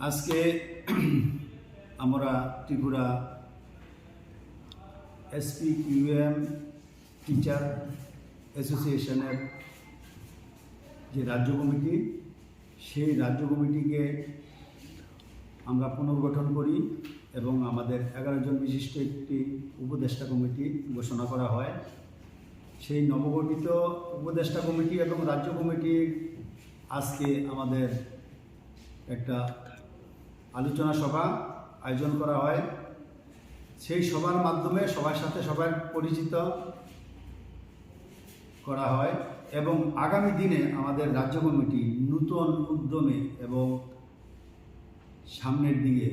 আজকে আমরা Tripura SP UM teacher অ্যাসোসিয়েশনের যে রাজ্য কমিটি, সেই রাজ্য কমিটিকে আমরা পুনর্গঠন করি এবং আমাদের এগারো জন বিশিষ্ট একটি উপদেষ্টা কমিটি ঘোষণা করা হয়। সেই নবগঠিত উপদেষ্টা কমিটি এবং রাজ্য কমিটি আজকে আমাদের একটা আলোচনা সভা আয়োজন করা হয়। সেই সভার মাধ্যমে সবার সাথে সবার পরিচিত করা হয় এবং আগামী দিনে আমাদের রাজ্য কমিটি নূতন উদ্যমে এবং সামনের দিকে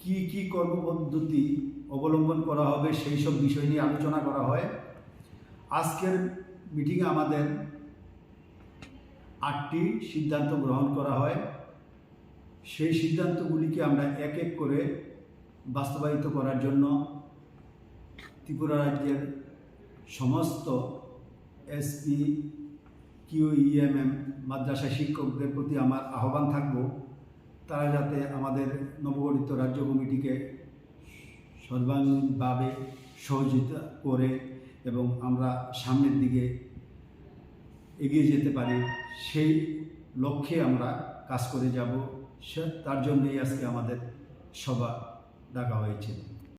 কি কি কর্মপদ্ধতি অবলম্বন করা হবে সেই সব বিষয় নিয়ে আলোচনা করা হয়। আজকের মিটিংয়ে আমাদের আটটি সিদ্ধান্ত গ্রহণ করা হয়। সেই সিদ্ধান্তগুলিকে আমরা এক এক করে বাস্তবায়িত করার জন্য ত্রিপুরা রাজ্যের সমস্ত এসপি কিউইএমএম মাদ্রাসা শিক্ষকদের প্রতি আমার আহ্বান থাকব। তারা যাতে আমাদের নবগঠিত রাজ্য কমিটিকে সর্বাঙ্গীনভাবে সহযোগিতা করে এবং আমরা সামনের দিকে এগিয়ে যেতে পারি, সেই লক্ষ্যে আমরা কাজ করে যাব। সে তার জন্যই আজকে আমাদের সভা ডাকা হয়েছে।